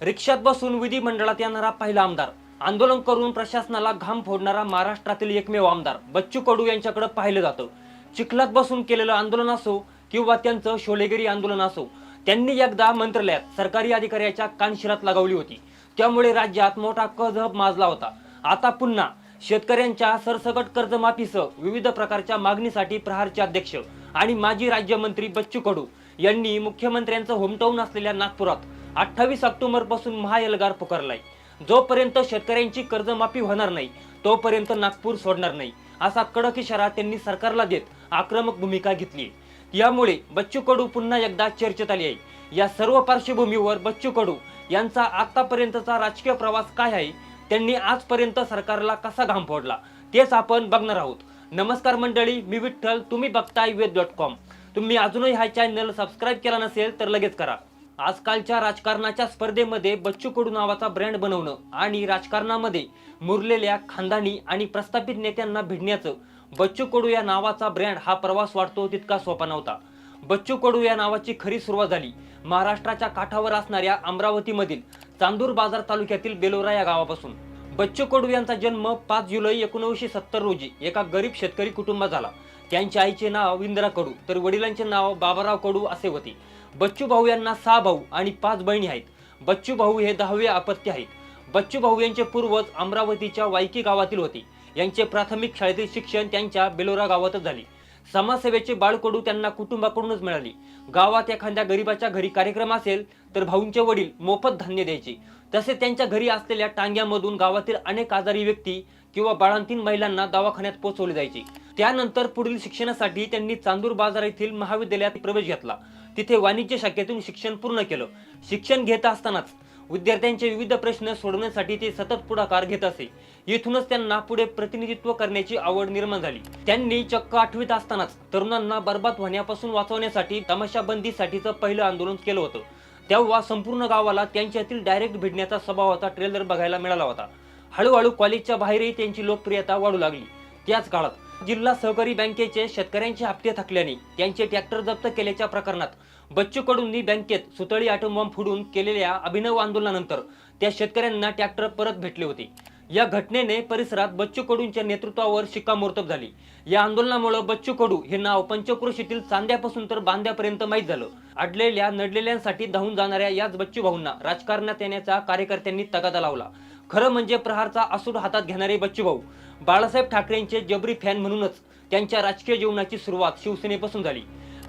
रिक्षात बसून विधिमंडळात येणारा पहिला आमदार. आंदोलन करून प्रशासनाला घाम फोडणारा महाराष्ट्रातील एकमेव आमदार. बच्चू कडू यांच्याकडे पाहिलं जातं. चिखलात बसून केलेलं आंदोलन असो किंवा त्यांचं शोलेगिरी आंदोलन असो त्यांनी एकदा मंत्रालयात सरकारी अधिकाऱ्याच्या कानशिरात लगावली होती. त्यामुळे राज्यात मोठा कजहब माजला होता. आता पुन्हा शेतकऱ्यांच्या सरसकट कर्जमाफीसह विविध प्रकारच्या मागणीसाठी प्रहारचे अध्यक्ष आणि माजी राज्यमंत्री बच्चू कडू यांनी मुख्यमंत्र्यांचं होमटाऊन असलेल्या नागपुरात अठ्ठावीस ऑक्टोबरपासून महाएल्गार पुकारलाय. जोपर्यंत शेतकऱ्यांची कर्जमाफी होणार नाही तोपर्यंत नागपूर सोडणार नाही असा कडक इशारा त्यांनी सरकारला देत आक्रमक भूमिका घेतली यामुळे बच्चू कडू पुन्हा एकदा चर्चेत आली आहे. या सर्व पार्श्वभूमीवर बच्चू कडू यांचा आतापर्यंतचा राजकीय प्रवास काय आहे त्यांनी आजपर्यंत सरकारला कसा घाम फोडला तेच आपण बघणार आहोत. नमस्कार मंडळी मी विठ्ठल तुम्ही बघताय वेद डॉट कॉम. तुम्ही अजूनही हा चॅनल सबस्क्राईब केला नसेल तर लगेच करा. आजकालच्या राजकारणाच्या स्पर्धेमध्ये बच्चू कडू नावाचा ब्रँड बनवणं आणि राजकारणामध्ये मुरलेल्या खानदानी आणि प्रस्थापित नेत्यांना भिडण्याचं बच्चू कडू या नावाचा ब्रँड हा प्रवास वाटतो तितका सोपा नव्हता. बच्चू कडू या नावाची खरी सुरुवात झाली महाराष्ट्राच्या काठावर असणाऱ्या अमरावतीमधील चांदूर बाजार तालुक्यातील बेलोरा या गावापासून. बच्चू कडू यांचा जन्म पाच जुलै एकोणीसशे सत्तर रोजी एका गरीब शेतकरी कुटुंबात झाला. त्यांच्या आईचे नाव इंदिरा कडू तर वडिलांचे नाव बाबाराव कडू असे होते. बच्चू भाऊ यांना सहा भाऊ आणि पाच बहिणी आहेत. बच्चू भाऊ हे दहावे अपत्य आहेत. बच्चू भाऊ यांचे पूर्वज अमरावतीच्या वायकी गावातील होते. यांचे प्राथमिक शाळेतील शिक्षण त्यांच्या बेलोरा गावातच झाले. समाजसेवेचे बाळकडू त्यांना कुटुंबाकडूनच मिळाली. गावात एखाद्या गरीबाच्या घरी कार्यक्रम असेल तर भाऊंचे वडील मोफत धान्य द्यायचे. तसे त्यांच्या घरी असलेल्या टांग्यामधून गावातील अनेक आजारी व्यक्ती किंवा बाळांतीन महिलांना दवाखान्यात पोहोचवले जायचे. त्यानंतर पुढील शिक्षणासाठी त्यांनी चांदूर बाजार येथील महाविद्यालयात प्रवेश घेतला. तिथे वाणिज्य शाखेतून शिक्षण पूर्ण केलं. शिक्षण घेत असतानाच विद्यार्थ्यांचे विविध प्रश्न सोडवण्यासाठी ते सतत पुढाकार घेत असे. येथूनच त्यांना पुढे प्रतिनिधित्व करण्याची आवड निर्माण झाली. त्यांनी चक्क आठवीत असतानाच तरुणांना बर्बाद होण्यापासून वाचवण्यासाठी तमाशाबंदीसाठीचं पहिलं आंदोलन केलं होतं. तेव्हा संपूर्ण गावाला त्यांच्यातील डायरेक्ट भिडण्याचा स्वभावाचा ट्रेलर बघायला मिळाला होता. हळूहळू कॉलेजच्या बाहेरही त्यांची लोकप्रियता वाढू लागली. त्याच काळात जिल्हा सहकारी बँकेचे शेतकऱ्यांचे हप्ते थकल्याने त्यांचे ट्रॅक्टर जप्त केल्याच्या प्रकरणात बच्चू कडूंनी बँकेत सुतळी आटोबॉम्ब फुडून केलेल्या अभिनव आंदोलनानंतर त्या शेतकऱ्यांना ट्रॅक्टर परत भेटले होते. या घटनेने परिसरात बच्चू कडूंच्या नेतृत्वावर शिक्कामोर्तब झाली. या आंदोलनामुळे बच्चू कडू हे नाव पंचक्रोशीतील चांद्यापासून तर बांद्यापर्यंत माहीत झालं. अडलेल्या नडलेल्यांसाठी धावून जाणाऱ्या याच बच्चू भाऊंना राजकारणात येण्याचा कार्यकर्त्यांनी तगादा लावला. खरं म्हणजे प्रहारचा असूड हातात घेणारे बच्चूभाऊ बाळासाहेब ठाकरेंचे जबरी फॅन म्हणूनच त्यांच्या राजकीय जीवनाची सुरुवात शिवसेनेपासून झाली.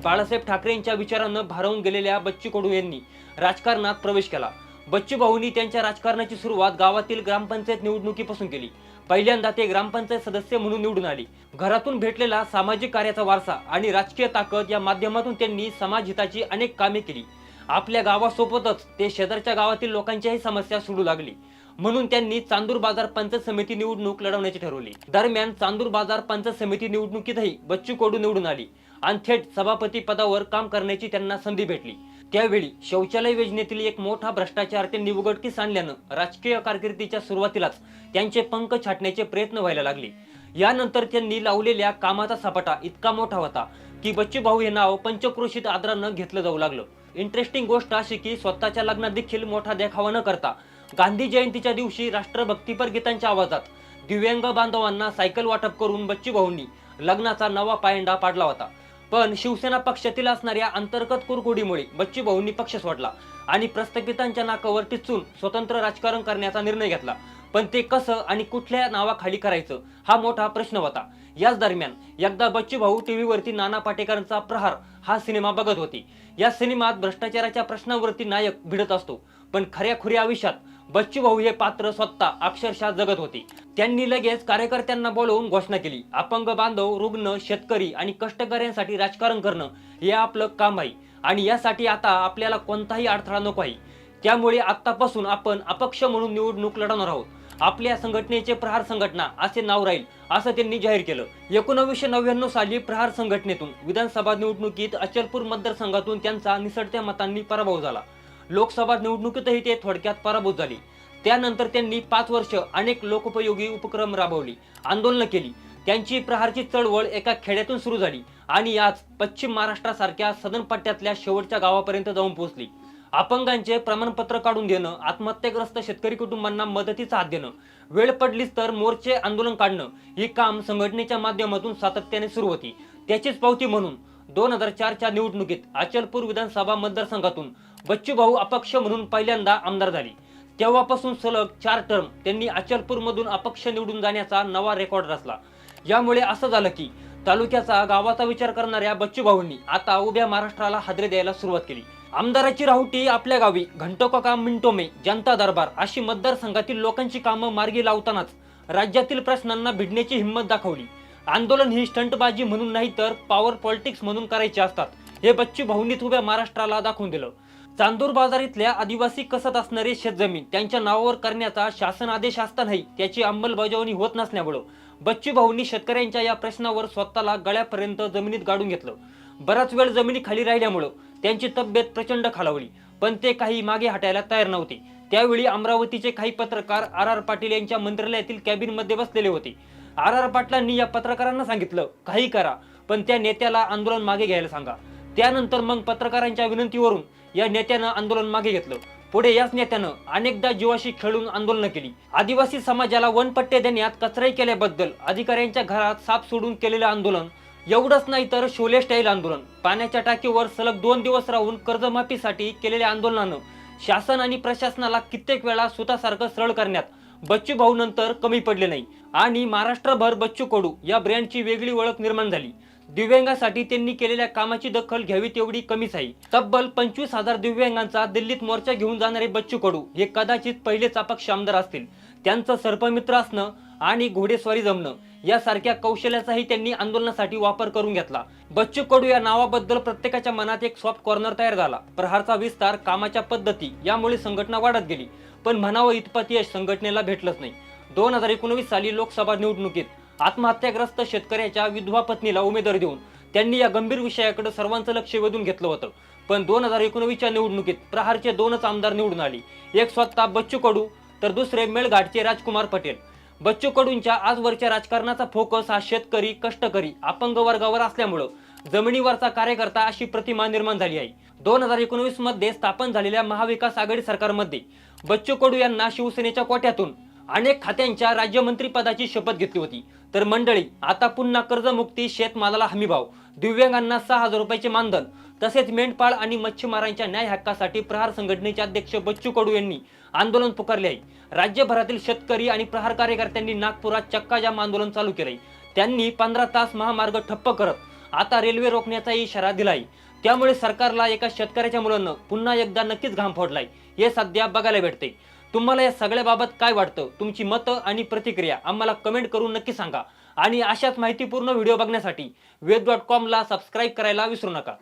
बाळासाहेब ठाकरेंच्या विचारानं भारावून गेलेल्या बच्चू कडू यांनी राजकारणात प्रवेश केला. बच्चू भाऊंनी त्यांच्या राजकारणाची सुरुवात गावातील ग्रामपंचायत निवडणुकीपासून केली. पहिल्यांदा ते ग्रामपंचायत सदस्य म्हणून निवडून आले. घरातून भेटलेला सामाजिक कार्याचा वारसा आणि राजकीय ताकद या माध्यमातून त्यांनी समाजहिताची अनेक कामे केली. आपल्या गावासोबतच ते शेजारच्या गावातील लोकांच्याही समस्या सोडू लागली. म्हणून त्यांनी चांदूर बाजार पंचायत समिती निवडणूक लढवण्याची ठरवली. दरम्यान चांदूर बाजार पंचायत समिती निवडणुकीतही बच्चू कडू निवडून आली आणि थेट सभापती पदावर काम करण्याची त्यांना संधी भेटली. त्यावेळी शौचालय योजनेतील एक मोठा भ्रष्टाचार त्यांनी उघडकीस आणल्यानं राजकीय कारकिर्दीच्या सुरुवातीलाच त्यांचे पंख छाटण्याचे प्रयत्न व्हायला लागले. यानंतर त्यांनी लावलेल्या कामाचा सपाटा इतका मोठा होता की बच्चू भाऊ हे नाव पंचक्रोशीत आदरानं घेतलं जाऊ लागलं. इंटरेस्टिंग गोष्ट अशी की स्वतःच्या लग्नात देखील मोठा देखावा न करता गांधी जयंतीच्या दिवशी राष्ट्रभक्तीपर गीतांच्या आवाजात दिव्यांग बांधवांना सायकल वाटप करून बच्चू भाऊंनी लग्नाचा नवा पायंडा पाडला होता. पण शिवसेना पक्षातील असणाऱ्या अंतर्गत कुरकुडीमुळे बच्चू भाऊंनी पक्ष सोडला आणि प्रस्थापितांच्या नाकावर टिचून स्वतंत्र राजकारण करण्याचा निर्णय घेतला. पण ते कसं आणि कुठल्या नावाखाली करायचं हा मोठा प्रश्न होता. याच दरम्यान एकदा बच्चू भाऊ टीव्हीवरती नाना पाटेकरांचा प्रहार हा सिनेमा बघत होती. या सिनेमात भ्रष्टाचाराच्या प्रश्नावरती नायक भिडत असतो. पण खऱ्या खुऱ्या आयुष्यात बच्चू भाऊ हे पात्र स्वतः अक्षरशः जगत होते. त्यांनी लगेच कार्यकर्त्यांना बोलवून घोषणा केली. अपंग बांधव रुग्ण शेतकरी आणि कष्टकऱ्यांसाठी राजकारण करणं हे आपलं काम आहे. आणि यासाठी आता आपल्याला कोणताही अडथळा नको आहे. त्यामुळे आतापासून आपण अपक्ष म्हणून निवडणूक लढवणार आहोत. आपल्या संघटनेचे प्रहार संघटना असे नाव राहील असं त्यांनी जाहीर केलं. एकोणवीसशे नव्याण्णव साली प्रहार संघटनेतून विधानसभा निवडणुकीत अचलपूर मतदारसंघातून त्यांचा निसटत्या मतांनी पराभव झाला. लोकसभा निवडणुकीतही ते थोडक्यात पराभूत झाले. त्यानंतर त्यांनी पाच वर्ष अनेक लोकोपयोगी उपक्रम राबवले आंदोलनं केली. त्यांची प्रहारची चळवळ एका खेड्यातून सुरू झाली आणि आज पश्चिम महाराष्ट्रासारख्या सदन पट्ट्यातल्या शेवटच्या गावापर्यंत जाऊन पोहोचली. अपंगांचे प्रमाणपत्र काढून देणं आत्महत्याग्रस्त शेतकरी कुटुंबांना मदतीचा हात देणं वेळ पडलीच तर मोर्चे आंदोलन काढणं ही काम संघटनेच्या माध्यमातून सातत्याने सुरू होती. त्याचीच पावती म्हणून दोन हजार चारच्या निवडणुकीत अचलपूर विधानसभा मतदारसंघातून बच्चू भाऊ अपक्ष म्हणून पहिल्यांदा आमदार झाली. तेव्हापासून सलग चार टर्म त्यांनी अचलपूरमधून अपक्ष निवडून जाण्याचा नवा रेकॉर्ड रचला. यामुळे असं झालं की तालुक्याचा गावाचा विचार करणाऱ्या बच्चू भाऊंनी आता उभ्या महाराष्ट्राला हादरे द्यायला सुरुवात केली. आमदाराची राहुटी आपल्या गावी घंटोका काम मिंटो मे जनता दरबार अशी मतदारसंघातील लोकांची कामं मार्गी लावतानाच राज्यातील प्रश्नांना भिडण्याची हिंमत दाखवली. आंदोलन ही स्टंटबाजी म्हणून नाही तर पॉवर पॉलिटिक्स म्हणून करायचे असतात हे बच्चू भाऊंनीच उभ्या महाराष्ट्राला दाखवून दिलं. चांदूर बाजार इथल्या आदिवासी कसत असणारे शेतजमीन त्यांच्या नावावर करण्याचा शासन आदेश असतानाही त्याची अंमलबजावणी होत नसल्यामुळं बच्चू भाऊंनी शेतकऱ्यांच्या या प्रश्नावर स्वतःला गळ्यापर्यंत जमिनीत गाडून घेतलं. बराच वेळ जमिनी खाली राहिल्यामुळं त्यांची तब्येत प्रचंड खालावली पण ते काही मागे हटायला तयार नव्हते. त्यावेळी अमरावतीचे काही पत्रकार आर आर पाटील यांच्या मंत्रालयातील कॅबिनमध्ये बसलेले होते. आर आर पाटलांनी या पत्रकारांना सांगितलं काही करा पण त्या नेत्याला आंदोलन मागे घ्यायला सांगा. त्यानंतर मग पत्रकारांच्या विनंतीवरून या नेत्यानं आंदोलन मागे घेतलं. पुढे याच नेत्यानं अनेकदा जीवाशी खेळून आंदोलन केली. आदिवासी समाजाला वनपट्टे देण्यात कचराई केल्याबद्दल अधिकाऱ्यांच्या घरात साप सोडून केलेलं आंदोलन एवढंच नाही तर शोले स्टाईल आंदोलन. पाण्याच्या टाकीवर सलग दोन दिवस राहून कर्जमाफीसाठी केलेल्या आंदोलनानं शासन आणि प्रशासनाला कित्येक वेळा स्वतःसारखं सरळ करण्यात बच्चू भाऊ नंतर कमी पडले नाही. आणि महाराष्ट्रभर बच्चू कडू या ब्रँडची वेगळी ओळख निर्माण झाली. दिव्यांगासाठी त्यांनी केलेल्या कामाची दखल घ्यावी तेवढी कमीच आहे. तब्बल पंचवीस हजार दिव्यांगांचा दिल्लीत मोर्चा घेऊन जाणारे बच्चू कडू हे कदाचित पहिलेच अपक्ष आमदार असतील. त्यांचं सर्पमित्र असणं आणि घोडेस्वारी जमणं यासारख्या कौशल्याचाही त्यांनी आंदोलनासाठी वापर करून घेतला. बच्चू कडू या नावाबद्दल प्रत्येकाच्या मनात एक सॉफ्ट कॉर्नर तयार झाला. प्रहारचा विस्तार कामाच्या पद्धती यामुळे संघटना वाढत गेली. पण म्हणावं इतपत यश संघटनेला भेटलंच नाही. दोन हजार एकोणवीस साली लोकसभा निवडणुकीत आत्महत्याग्रस्त शेतकऱ्याच्या विधवा पत्नीला उमेदवारी देऊन त्यांनी या गंभीर विषयाकडे सर्वांचं लक्ष वेधून घेतलं होतं. पण दोन हजार एकोणवीसच्या निवडणुकीत प्रहारचे दोनच आमदार निवडून आले. एक स्वतः बच्चू कडू तर दुसरे मेळघाटचे राजकुमार पटेल. बच्चू कडूंच्या आजवरच्या राजकारणाचा फोकस हा शेतकरी कष्टकरी अपंग वर्गावर असल्यामुळं जमिनीवरचा कार्यकर्ता अशी प्रतिमा निर्माण झाली आहे. दोन हजार एकोणवीसमध्ये स्थापन झालेल्या महाविकास आघाडी सरकारमध्ये बच्चू कडू यांना शिवसेनेच्या कोट्यातून अनेक खात्यांच्या राज्यमंत्री पदाची शपथ घेतली होती. तर मंडळी आता पुन्हा कर्जमुक्ती शेतमालाला हमीभाव दिव्यांगांना सहा हजार रुपयाचे मानधन तसेच मेंढपाळ आणि मच्छीमारांच्या न्याय हक्कासाठी प्रहार संघटनेचे अध्यक्ष बच्चू कडू यांनी आंदोलन पुकारले आहे. राज्यभरातील शेतकरी आणि प्रहार कार्यकर्त्यांनी नागपुरात चक्काजाम आंदोलन चालू केले त्यांनी पंधरा तास महामार्ग ठप्प करत आता रेल्वे रोखण्याचा इशारा दिलाय. त्यामुळे सरकारला एका शेतकऱ्याच्या मुलांना पुन्हा एकदा नक्कीच घाम फोडलाय. हे सध्या बघायला भेटते तुम्हाला या सगळ्या बाबत काय वाटतं? तुमची मतं आणि प्रतिक्रिया आम्हाला कमेंट करून नक्की सांगा. आणि अशाच माहितीपूर्ण व्हिडिओ बघण्यासाठी वेद डॉट कॉमला सबस्क्राईब करायला विसरू नका.